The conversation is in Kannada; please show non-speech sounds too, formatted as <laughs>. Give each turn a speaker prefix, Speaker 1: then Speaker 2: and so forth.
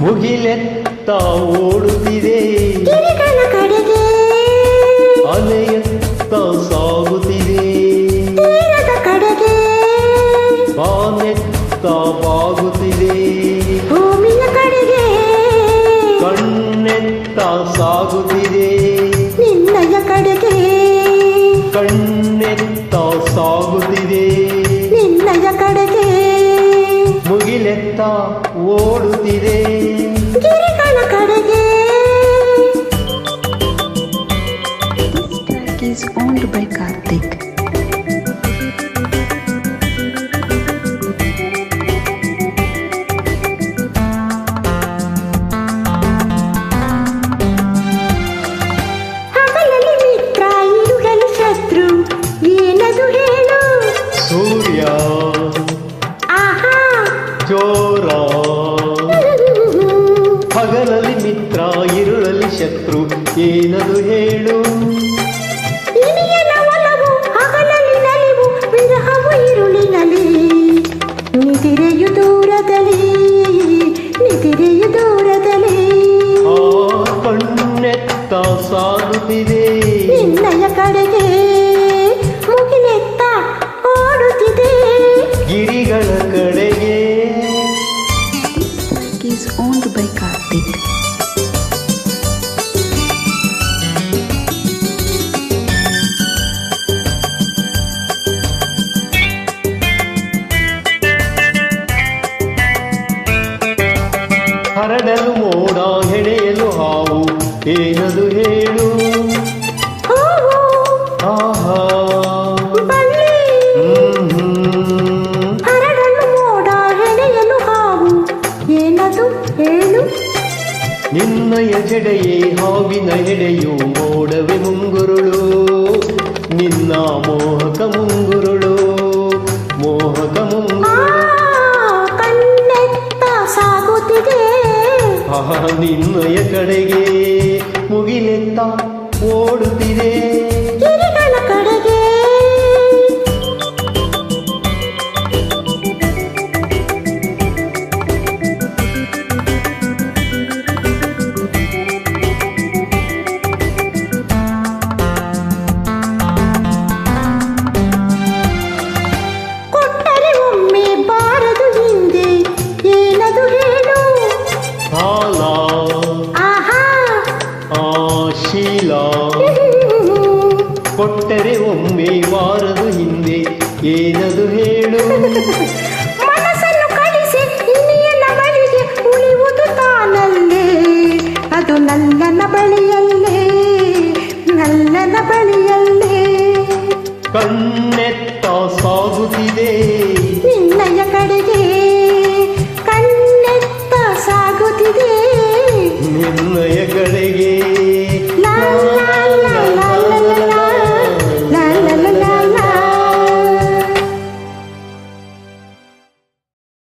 Speaker 1: ಮುಗಿಲೆತ್ತ ಓಡುತ್ತಿದೆ.
Speaker 2: ಕಡೆಗೆ.
Speaker 1: ಅಲೆಯತ್ತ ಸಾಗುತ್ತಿದೆ.
Speaker 2: ಕಡೆಗೆ.
Speaker 1: ಬಾನೆತ್ತ ಬಾಗುತ್ತಿದೆ.
Speaker 2: ಭೂಮಿಯ ಕಡೆಗೆ.
Speaker 1: ಕಣ್ಣೆತ್ತ ಸಾಗುತ್ತಿದೆ.
Speaker 2: ನಿನ್ನಯ ಕಡೆಗೆ.
Speaker 1: ಕಣ್ಣೆತ್ತ ಸಾಗುತ್ತಿದೆ. ಮುಗಿಲೆತ್ತ ಓಡುತ್ತಿದೆ
Speaker 2: ಗಿರಿಗಳ ಕಡೆಗೆ
Speaker 3: This track is owned by Karthik.
Speaker 2: ಮಿತ್ರ
Speaker 1: ಇರುಳಲ್ಲಿ ಶತ್ರು ಏನದು ಹೇಳು?
Speaker 2: ನಿತಿರೆಯು ದೂರದಲ್ಲಿ ನಿತಿರೆಯು ದೂರದಲ್ಲಿ.
Speaker 1: ಆ ಕಣ್ಣೆತ್ತ ಸಾಗುತ್ತಿದೆ
Speaker 2: ನಿನ್ನಯ ಕಡೆಗೆ ಮುಗಿಲೆತ್ತ ಓಡುತ್ತಿದೆ
Speaker 1: ಗಿರಿಗಳ ಕಡೆಗೆ.
Speaker 3: Is owned
Speaker 1: ಹರಡಲು ಮೋಡ ಹೆಣೆಯಲು ಹಾವು ಏನದು ಹೇಳು? ಆಹಾ. ನಿನ್ನಯ ಜಡೆಯೇ ಹಾವಿನ ಎಡೆಯು ನಿನ್ನಯ ಕಡೆಗೆ ಮುಗಿಲೆತ್ತ ಓಡುತ್ತಿದೆ ಶೀಲ. <laughs> ಕೊಟ್ಟರೆ ಒಮ್ಮೆ ವಾರದು ಹಿಂದೆ ಏನದು ಹೇಳು? <laughs>
Speaker 2: ಮನಸ್ಸನ್ನು ಕಳಿಸಿ ಇನಿಯನ ಬಳಿಗೆ ಉಳಿಯುವುದು ತಾನಲ್ಲೇ. ಅದು ನಲ್ಲನ ಬಳಿಯಲ್ಲೇ. ನಲ್ಲನ ಬಳಿಯಲ್ಲೇ.
Speaker 1: ಕಣ್ಣೆತ್ತ ಸಾಗುತ್ತಿದೆ.